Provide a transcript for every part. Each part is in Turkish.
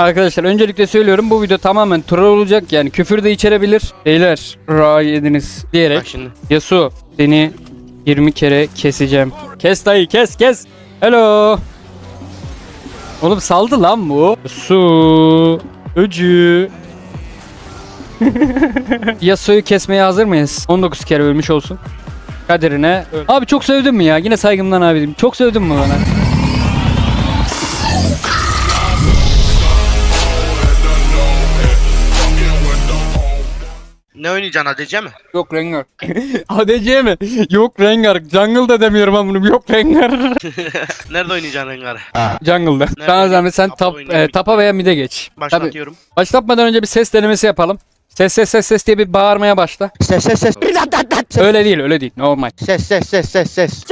Arkadaşlar öncelikle söylüyorum bu video tamamen troll olacak yani küfür de içerebilir. Beyler ra yediniz diyerek Bak şimdi. Yasu seni 20 kere keseceğim. Kes dayı kes kes. Hello. Oğlum saldı lan bu. Su. Öcü. Yasuo'yu kesmeye hazır mıyız? 19 kere ölmüş olsun. Kaderine. Abi çok sövdün mü ya? Yine saygımdan abim. Çok sövdün mü bana? Ne oynayacaksın ADC mi? Yok Rengar. ADC mi? Yok Rengar. Jungle da demiyorum ama bunu. Yok Rengar. Nerede oynayacaksın Rengar'ı? Jungle'da. Sana zahmet sen Tapa tap, oynuyor. e, tapa veya mid'e geç. Tabii. Başlatıyorum. Başlatmadan önce bir ses denemesi yapalım. Ses ses ses ses diye bir bağırmaya başla. Ses ses ses. Öyle değil öyle değil normal. Ses ses ses ses ses.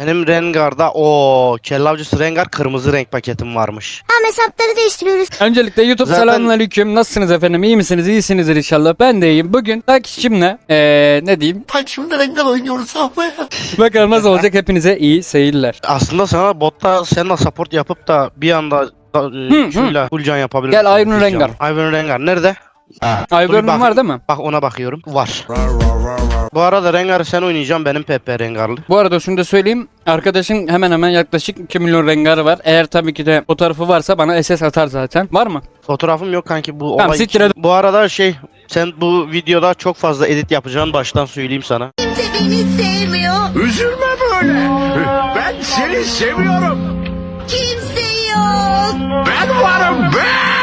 Benim Rengar'da o kelle avcısı Rengar kırmızı renk paketim varmış. Tamam hesapları değiştiriyoruz. Öncelikle YouTube Zaten- selamünaleyküm. Nasılsınız efendim? İyi misiniz? İyisinizdir inşallah. Ben de iyiyim. Bugün takipçimle eee ne diyeyim? Şimdi rengar oynuyoruz abi. Bakalım nasıl olacak hepinize iyi seyirler. Aslında sana botta seninle support yapıp da bir anda da, Hı, e, şuyla full yapabilirim. Gel Iron Rengar. Iron Rengar nerede? Ivern'ın bak- var değil mi? Bak ona bakıyorum. Var. Bu arada Rengar'ı sen oynayacaksın benim PP Rengar'lı. Bu arada şunu da söyleyeyim. Arkadaşın hemen hemen yaklaşık 2 milyon rengarı var. Eğer tabii ki de fotoğrafı varsa bana SS atar zaten. Var mı? Fotoğrafım yok kanki bu Tamam, olay siktir için. Bu arada şey sen bu videoda çok fazla edit yapacağını baştan söyleyeyim sana. Kimse beni sevmiyor. Üzülme böyle. Ben seni seviyorum. Kimse yok. Ben varım ben.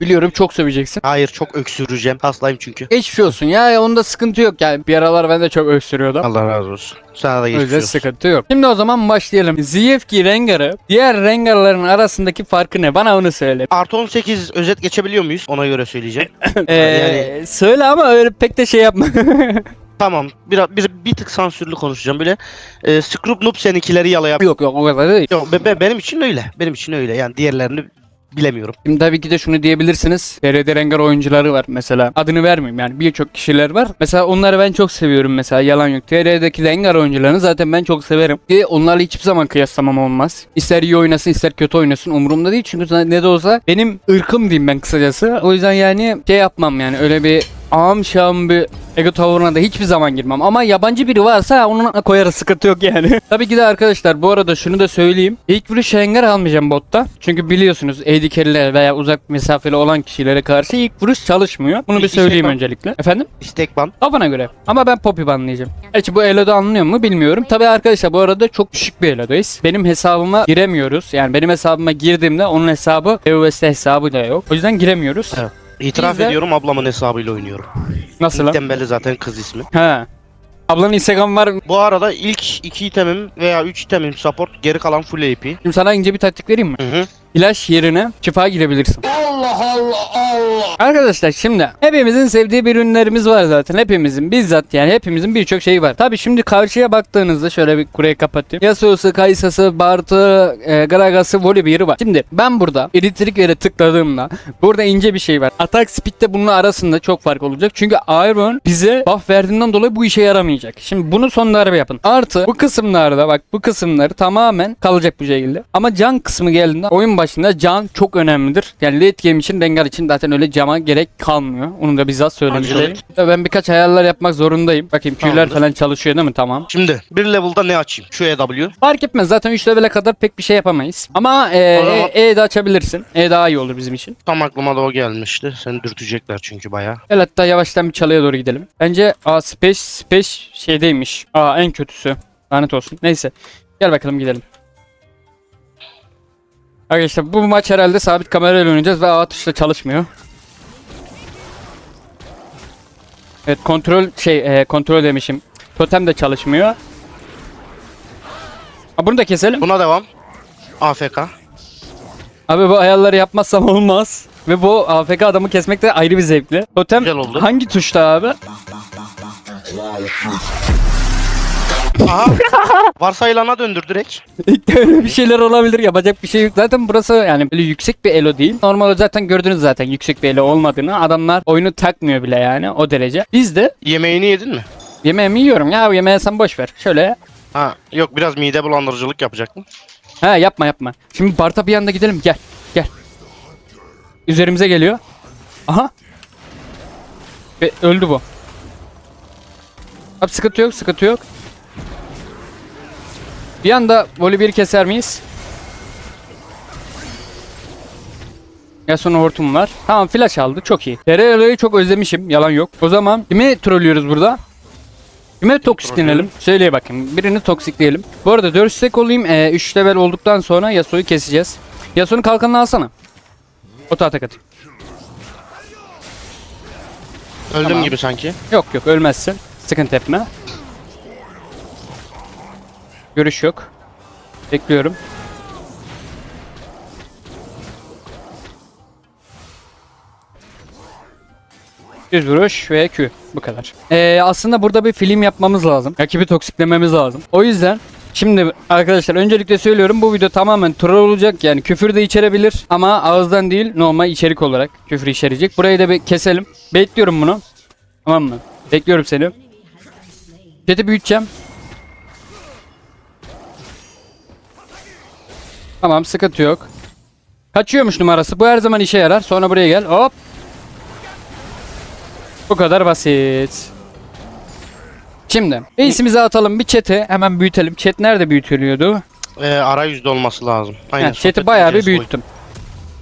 Biliyorum çok söveceksin. Hayır çok öksüreceğim. Hastayım çünkü. Geçmiş olsun ya onda sıkıntı yok yani bir aralar ben de çok öksürüyordum. Allah razı olsun. Sana da geçmiş olsun. sıkıntı yok. Şimdi o zaman başlayalım. Ziyevki Rengar'ı diğer Rengar'ların arasındaki farkı ne? Bana onu söyle. Artı 18 özet geçebiliyor muyuz? Ona göre söyleyeceğim. Ee, Yani- Söyle ama öyle pek de şey yapma. tamam. Biraz bir, bir tık sansürlü konuşacağım böyle. E, Scrub Noob seninkileri yalayabilir. yok yok o kadar değil. Yok be- be- benim için öyle. Benim için öyle. Yani diğerlerini bilemiyorum. Şimdi tabii ki de şunu diyebilirsiniz. TRT Rengar oyuncuları var mesela. Adını vermeyeyim yani birçok kişiler var. Mesela onları ben çok seviyorum mesela yalan yok. TR'deki Rengar oyuncularını zaten ben çok severim. Ki onlarla hiçbir zaman kıyaslamam olmaz. İster iyi oynasın ister kötü oynasın umurumda değil. Çünkü ne de olsa benim ırkım diyeyim ben kısacası. O yüzden yani şey yapmam yani öyle bir ağam şam bir ego tavırına da hiçbir zaman girmem. Ama yabancı biri varsa onun koyarız sıkıntı yok yani. Tabii ki de arkadaşlar bu arada şunu da söyleyeyim. İlk vuruş Rengar almayacağım botta. Çünkü biliyorsunuz AD carry'lere veya uzak mesafeli olan kişilere karşı ilk vuruş çalışmıyor. Bunu bir söyleyeyim istek öncelikle. Efendim? İstek ban. Kafana göre. Ama ben Poppy banlayacağım. Gerçi bu Elo'da anlıyor mu bilmiyorum. Tabii arkadaşlar bu arada çok düşük bir Elo'dayız. Benim hesabıma giremiyoruz. Yani benim hesabıma girdiğimde onun hesabı EOS hesabı da yok. O yüzden giremiyoruz. Evet. İtiraf Biz de- ediyorum ablamın hesabıyla oynuyorum. Nasıl lan? Tembeli zaten kız ismi. Ha. Ablanın Instagram var. Bu arada ilk iki itemim veya üç itemim support geri kalan full AP. Şimdi sana ince bir taktik vereyim mi? Hı hı. İlaç yerine şifa girebilirsin. Allah Allah Allah. Arkadaşlar şimdi hepimizin sevdiği bir ürünlerimiz var zaten. Hepimizin bizzat yani hepimizin birçok şeyi var. Tabi şimdi karşıya baktığınızda şöyle bir kureyi kapatayım. Yasuo'su, Kayısa'sı, Bart'ı, e, Gragas'ı, Volibear'ı var. Şimdi ben burada elektrik yere tıkladığımda burada ince bir şey var. Atak speed'de bunun arasında çok fark olacak. Çünkü Iron bize buff verdiğinden dolayı bu işe yaramayacak. Şimdi bunu son darbe yapın. Artı bu kısımlarda bak bu kısımları tamamen kalacak bu şekilde. Ama can kısmı geldiğinde oyun başında can çok önemlidir. Yani late game için Rengar için zaten öyle cama gerek kalmıyor. Onu da bizzat söylemiş Aynen. olayım. Ben birkaç ayarlar yapmak zorundayım. Bakayım Q'ler Tamamdır. falan çalışıyor değil mi? Tamam. Şimdi bir level'da ne açayım? Şu EW. Fark etmez. Zaten 3 level'e kadar pek bir şey yapamayız. Ama e, O zaman- e, E de açabilirsin. E daha iyi olur bizim için. Tam aklıma da o gelmişti. Seni dürtecekler çünkü bayağı. Gel hatta yavaştan bir çalıya doğru gidelim. Bence a Space Space şeydeymiş. Aa en kötüsü. Lanet olsun. Neyse. Gel bakalım gidelim. Arkadaşlar bu maç herhalde sabit kamerayla oynayacağız ve A tuşla çalışmıyor. Evet kontrol şey e, kontrol demişim. Totem de çalışmıyor. Aa, bunu da keselim. Buna devam. AFK. Abi bu ayarları yapmazsam olmaz. Ve bu AFK adamı kesmek de ayrı bir zevkli. Totem hangi tuşta abi? Aha. Varsayılana döndür direkt. Öyle bir şeyler olabilir yapacak bir şey yok. Zaten burası yani böyle yüksek bir elo değil. Normalde zaten gördünüz zaten yüksek bir elo olmadığını. Adamlar oyunu takmıyor bile yani o derece. Biz de Yemeğini yedin mi? yemeğimi yiyorum ya yemeğe sen boş ver. Şöyle Ha yok biraz mide bulandırıcılık yapacaktım. Ha yapma yapma. Şimdi Bart'a bir yanda gidelim. Gel. Gel. Üzerimize geliyor. Aha. Ve öldü bu. Abi sıkıntı yok sıkıntı yok. Bir anda voley bir keser miyiz? Ya sonra hortum var. Tamam flash aldı çok iyi. Tereyağıyı çok özlemişim yalan yok. O zaman kimi trollüyoruz burada? Kime toksiklenelim? Söyleye bakayım. Birini toksikleyelim. Bu arada 4 stack olayım. 3 level olduktan sonra Yasuo'yu keseceğiz. Yasuo'nun kalkanını alsana. Ota atak atayım. Öldüm Tamam. gibi sanki. Yok yok ölmezsin. Sıkıntı etme. Görüş yok. Bekliyorum. Düz vuruş ve Q. Bu kadar. Ee, aslında burada bir film yapmamız lazım. Rakibi toksiklememiz lazım. O yüzden Şimdi arkadaşlar öncelikle söylüyorum bu video tamamen troll olacak yani küfür de içerebilir ama ağızdan değil normal içerik olarak küfür içerecek. Burayı da bir keselim. Bekliyorum bunu. Tamam mı? Bekliyorum seni. Chat'i büyüteceğim. Tamam sıkıntı yok. Kaçıyormuş numarası. Bu her zaman işe yarar. Sonra buraya gel. Hop. Bu kadar basit. Şimdi isimizi atalım bir chat'e hemen büyütelim. Chat nerede büyütülüyordu? Ee, arayüzde olması lazım. Aynen. Ha, chat'i bayağı bir büyüttüm.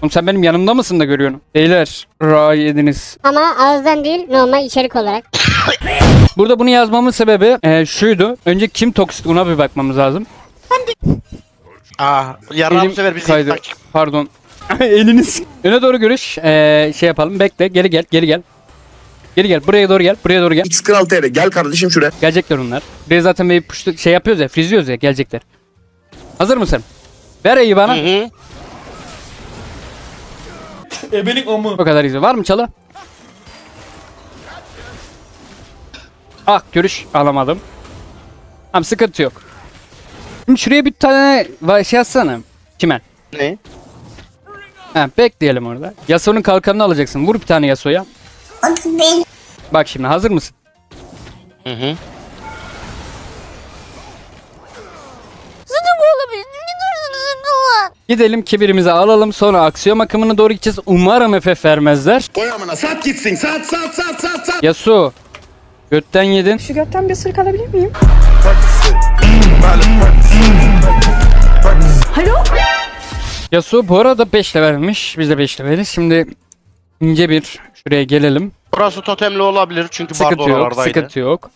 Oğlum sen benim yanımda mısın da görüyorsun? Beyler ra yediniz. Ama ağızdan değil normal içerik olarak. Burada bunu yazmamın sebebi e, şuydu. Önce kim toksik ona bir bakmamız lazım. Aa, yarın Elim bu sefer bizi kaydı. Pardon. Eliniz. Öne doğru görüş. Ee, şey yapalım. Bekle. Geri gel. Geri gel. Geri gel. Buraya doğru gel. Buraya doğru gel. X Kral TR gel kardeşim şuraya. Gelecekler onlar. Buraya zaten bir puştu, şey yapıyoruz ya. Frizliyoruz ya. Gelecekler. Hazır mısın? Ver E'yi bana. Hı hı. O kadar izin. Var mı çalı? Ah görüş alamadım. Tamam sıkıntı yok. Şimdi şuraya bir tane şey atsana. Çimen. Ne? Ha, bekleyelim orada. Yasuo'nun kalkanını alacaksın. Vur bir tane Yasuo'ya. Bak şimdi hazır mısın? Hı hı. Gidelim kibirimizi alalım sonra aksiyon akımına doğru gideceğiz. Umarım FF vermezler. Koy amına sat gitsin sat sat sat sat sat. Yasuo. Götten yedin. Şu götten bir ısırık alabilir miyim? Yasuo bu arada 5 levelmiş. Biz de 5 leveliz. Şimdi ince bir şuraya gelelim. Burası totemli olabilir çünkü Sıkıntı yok. oralardaydı. Sıkıntı yok.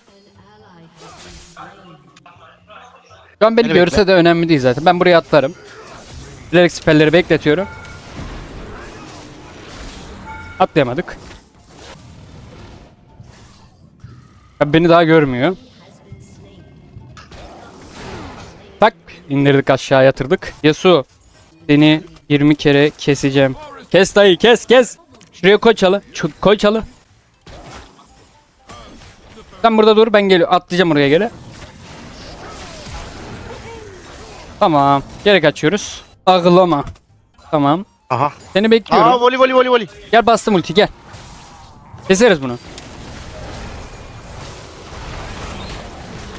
Şu an beni Beni görse de önemli değil zaten. Ben buraya atlarım. Bilerek siperleri bekletiyorum. Atlayamadık. Ya beni daha görmüyor. Tak indirdik aşağı yatırdık. Yasuo seni 20 kere keseceğim. Kes dayı kes kes. Şuraya koy çalı. Şu- Koy çalı. Sen burada dur ben geliyorum. Atlayacağım oraya geri. Tamam. Geri kaçıyoruz. Ağlama. Tamam. Aha. Seni bekliyorum. Aa voli voli voli voli. Gel bastım ulti gel. Keseriz bunu.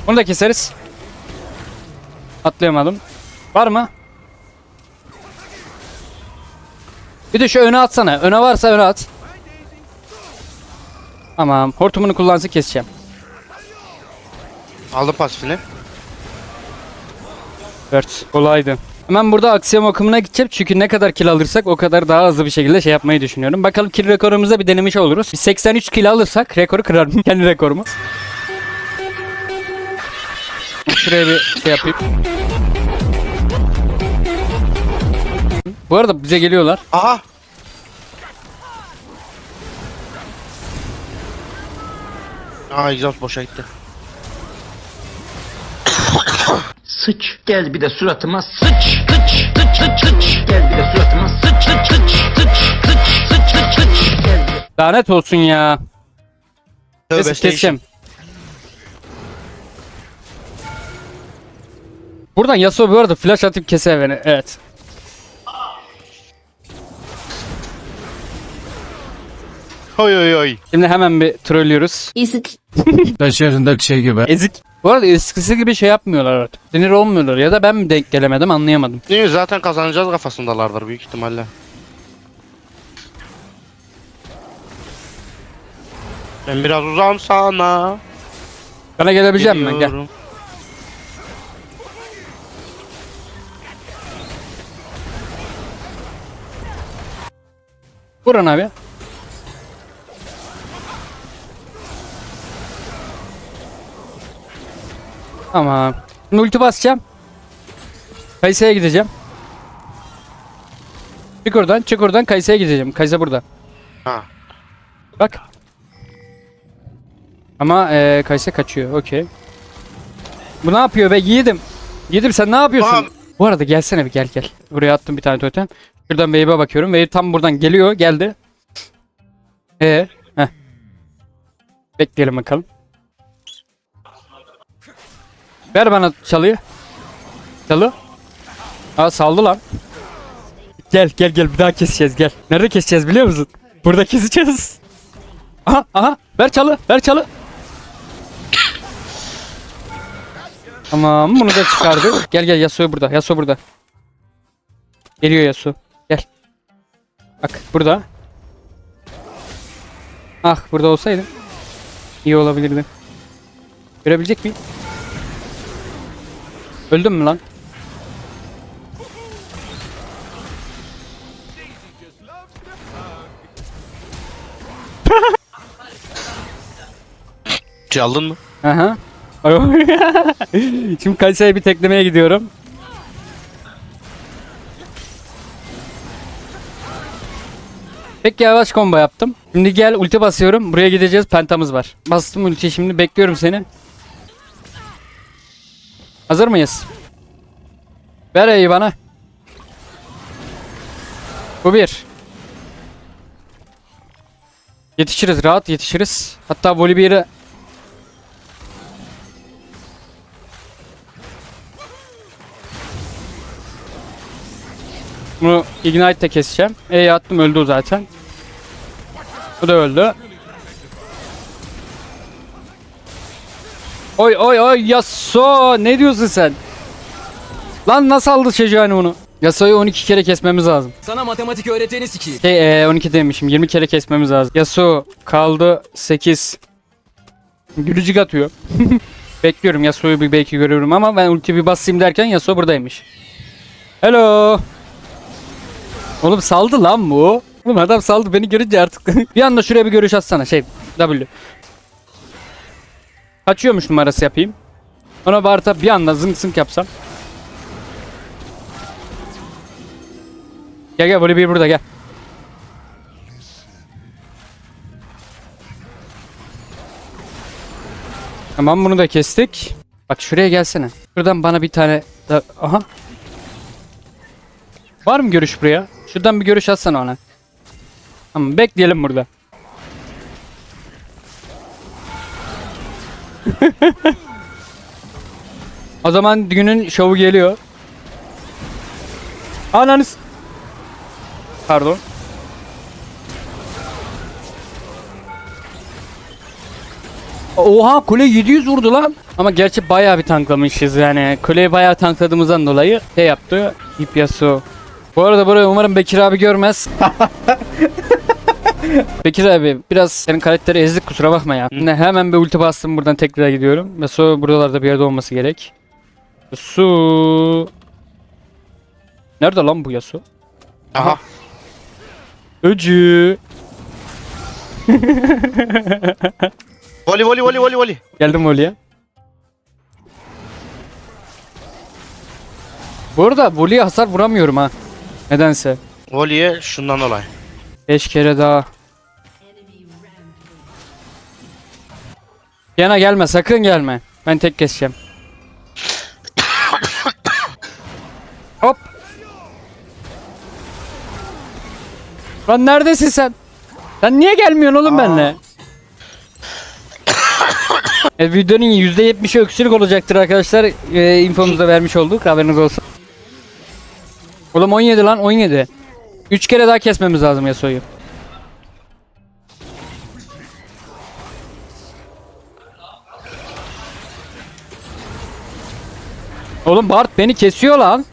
Bunu da keseriz. Atlayamadım. Var mı? Bir de şu öne atsana. Öne varsa öne at. Tamam. Hortumunu kullansın keseceğim. Aldım pasifini. Evet. Kolaydı. Hemen burada aksiyon akımına gideceğim çünkü ne kadar kill alırsak o kadar daha hızlı bir şekilde şey yapmayı düşünüyorum. Bakalım kill rekorumuza bir denemiş oluruz. Biz 83 kill alırsak rekoru kırarım. Kendi rekorumu şuraya bir şey yapayım. Bu arada bize geliyorlar. Aha. Aa egzoz boşa gitti. Sıç. Gel bir de suratıma sıç. Sıç. Sıç. Sıç. Sıç. Gel bir de suratıma sıç. Sıç. Sıç. Sıç. Sıç. Sıç. Sıç. Sıç. Gel. Lanet olsun ya. Neyse şey Tövbe keseceğim. Buradan Yasuo bu arada flash atıp keser beni. Evet. Oy oy oy. Şimdi hemen bir trollüyoruz. Ezik. Taş yarındaki şey gibi. Ezik. Bu arada eskisi gibi şey yapmıyorlar artık. Sinir olmuyorlar ya da ben mi denk gelemedim anlayamadım. Mi? Zaten kazanacağız kafasındalardır büyük ihtimalle. Ben biraz uzağım sana. Bana gelebileceğim ben gel. Geliyorum. Vurun abi. Tamam. Şimdi ulti basacağım. Kayse'ye gideceğim. Çık oradan, çık oradan Kayse'ye gideceğim. Kayse burada. Ha. Bak. Ama eee Kayse kaçıyor. Okey. Bu ne yapıyor be? Yiğidim. Yiğidim sen ne yapıyorsun? Tamam. Bu arada gelsene bir gel gel. Buraya attım bir tane totem. Şuradan Wave'e bakıyorum. Wave tam buradan geliyor. Geldi. Ee, heh. Bekleyelim bakalım. Ver bana çalıyı. Çalı. Aa saldı lan. Gel gel gel bir daha keseceğiz gel. Nerede keseceğiz biliyor musun? Burada keseceğiz. Aha aha ver çalı ver çalı. Tamam bunu da çıkardık. Gel gel Yasuo burada. Yasuo burada. Geliyor Yasuo. Bak burada. Ah burada olsaydım. iyi olabilirdi. Görebilecek miyim? Öldüm mü lan? Çaldın mı? Aha. Şimdi Kayseri'ye bir teklemeye gidiyorum. Pek yavaş combo yaptım. Şimdi gel ulti basıyorum. Buraya gideceğiz. Pentamız var. Bastım ultiyi şimdi bekliyorum seni. Hazır mıyız? Ver E'yi bana. Bu bir. Yetişiriz rahat yetişiriz. Hatta Volibear'ı Bunu Ignite'de keseceğim. E'ye attım öldü o zaten. Bu da öldü. Oy oy oy Yasuo ne diyorsun sen? Lan nasıl aldı çocuğu hani onu? Yasuo'yu 12 kere kesmemiz lazım. Sana matematik öğreteni sikeyim. Şey e, 12 demişim 20 kere kesmemiz lazım. Yasuo kaldı 8. Gülücük atıyor. Bekliyorum Yasuo'yu bir belki görüyorum ama ben ulti bir basayım derken Yasuo buradaymış. Hello. Oğlum saldı lan bu. Oğlum adam saldı beni görünce artık. bir anda şuraya bir görüş atsana şey W. Kaçıyormuş numarası yapayım. Ona Bart'a bir anda zınk zınk yapsam. Gel gel böyle bir burada gel. Tamam bunu da kestik. Bak şuraya gelsene. Şuradan bana bir tane da aha. Var mı görüş buraya? Şuradan bir görüş atsana ona. Tamam bekleyelim burada. o zaman günün şovu geliyor. Ananız. Pardon. Oha kule 700 vurdu lan. Ama gerçi bayağı bir tanklamışız yani. Kuleyi bayağı tankladığımızdan dolayı şey yaptı. Hip Yasuo. Bu arada burayı umarım Bekir abi görmez. Bekir abi biraz senin karakteri ezdik kusura bakma ya. Yine hemen bir ulti bastım buradan tekrar gidiyorum. Yasuo buralarda bir yerde olması gerek. Yasuo. Nerede lan bu Yasuo? Aha. Öcü. Voli voli voli voli voli. Geldim Voli'ye. Bu arada Voli'ye hasar vuramıyorum ha. Nedense. Voli'ye şundan dolayı. 5 kere daha. Yana gelme sakın gelme. Ben tek keseceğim. Hop. Lan neredesin sen? Sen niye gelmiyorsun oğlum benimle? e, videonun %70'i öksürük olacaktır arkadaşlar. E, infomuzu da vermiş olduk. Haberiniz olsun. Oğlum 17 lan 17. 3 kere daha kesmemiz lazım Yasuo'yu. Oğlum Bart beni kesiyor lan.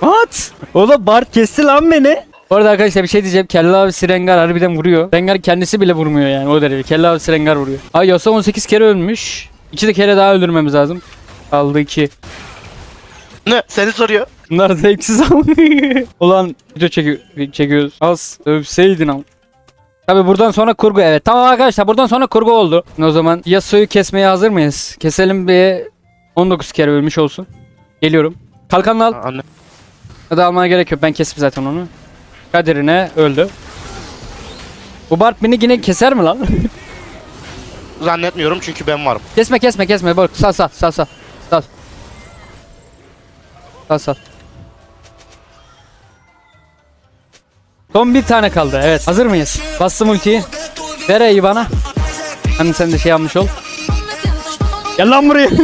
What? Oğlum Bart kesti lan beni. Bu arada arkadaşlar bir şey diyeceğim. Kelle abisi Rengar harbiden vuruyor. Rengar kendisi bile vurmuyor yani o derece. Kelle abisi Rengar vuruyor. Ay Yasuo 18 kere ölmüş. 2 de kere daha öldürmemiz lazım. Kaldı 2. Ne? Seni soruyor. Bunlar zevksiz ama. Ulan video çekiyor, çekiyoruz. Az övseydin ama. Tabi buradan sonra kurgu evet. Tamam arkadaşlar buradan sonra kurgu oldu. O zaman Yasuo'yu kesmeye hazır mıyız? Keselim bir 19 kere ölmüş olsun. Geliyorum. Kalkanını al. Anne. Hadi almana gerek yok. Ben kestim zaten onu. Kaderine öldü. Bu Bart beni yine keser mi lan? Zannetmiyorum çünkü ben varım. kesme kesme kesme. Bak sal sal sal sal. Sal. Sal. Son bir tane kaldı. Evet. Hazır mıyız? Bastım ultiyi. Ver E'yi bana. Hani sen de şey yapmış ol. Gel lan buraya.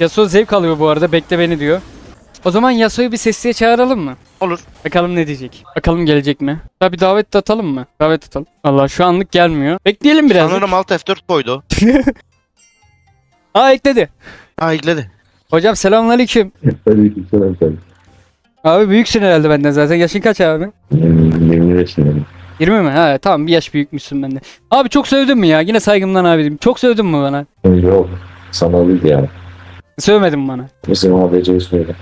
Yasuo zevk alıyor bu arada. Bekle beni diyor. O zaman Yasuo'yu bir sesliye çağıralım mı? Olur. Bakalım ne diyecek. Bakalım gelecek mi? Ya bir davet de atalım mı? Davet atalım. Allah şu anlık gelmiyor. Bekleyelim biraz. Sanırım alt F4 koydu. Aa ekledi. Ha ekledi. Hocam selamünaleyküm. Aleykümselam sen. Abi büyüksün herhalde benden zaten. Yaşın kaç abi? Hmm, 20 yaşındayım. 20 mi? Ha tamam bir yaş büyükmüşsün benden. Abi çok sövdün mü ya? Yine saygımdan abi diyeyim. Çok sövdün mü bana? Yok. Sana değil ya. Sövmedin mi bana? Bizim ABC'yi söyle.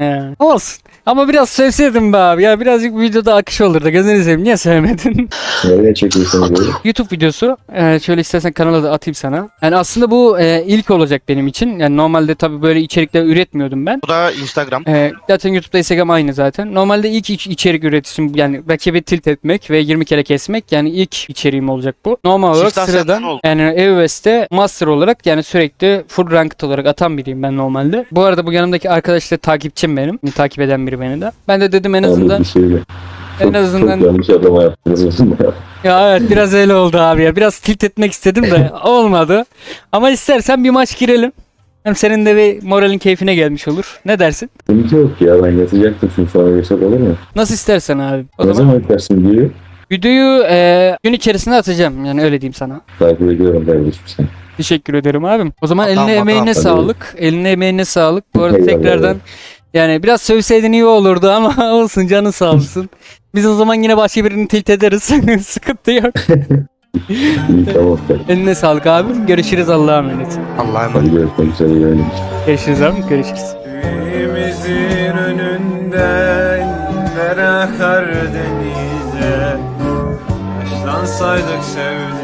He. Olsun. Ama biraz sövseydin be abi. Ya birazcık videoda akış olurdu. Gözünü seveyim. Niye sevmedin? Nereye çekiyorsun böyle? YouTube videosu. Ee, şöyle istersen kanala da atayım sana. Yani aslında bu e, ilk olacak benim için. Yani normalde tabii böyle içerikler üretmiyordum ben. Bu da Instagram. Ee, zaten YouTube'da Instagram aynı zaten. Normalde ilk iç- içerik üreticim yani rakibi tilt etmek ve 20 kere kesmek yani ilk içeriğim olacak bu. Normal olarak Çift sıradan oldu. yani EOS'te master olarak yani sürekli full ranked olarak atan biriyim ben normalde. Bu arada bu yanımdaki arkadaş da takipçim benim. Takip eden biri beni de. Ben de dedim en azından en azından çok yanlış adama yaptınız ya. ya evet biraz öyle oldu abi ya. Biraz tilt etmek istedim de olmadı. Ama istersen bir maç girelim. Hem senin de bir moralin keyfine gelmiş olur. Ne dersin? Sıkıntı yok ya ben yatacaktım şimdi sonra geçer olur mu? Nasıl istersen abi. O ne zaman zaman yatarsın diyor. videoyu e, gün içerisinde atacağım. Yani öyle diyeyim sana. Takip ediyorum kardeşim sen. Teşekkür ederim abim. O zaman Atam, eline atam. emeğine Hadi. sağlık. Eline emeğine sağlık. Bu arada Eyvallah, tekrardan eyvallah. Yani biraz sövseydin iyi olurdu ama olsun canın sağ olsun. Biz o zaman yine başka birini tilt ederiz. Sıkıntı yok. İyi tamam sen. Eline sağlık abim. Görüşürüz Allah'a emanet. Allah'a emanet. Hadi görüşmek üzere yani. Görüşürüz abim. Görüşürüz. Evimizin önünden dere akar denize Yaşlansaydık sevdiğim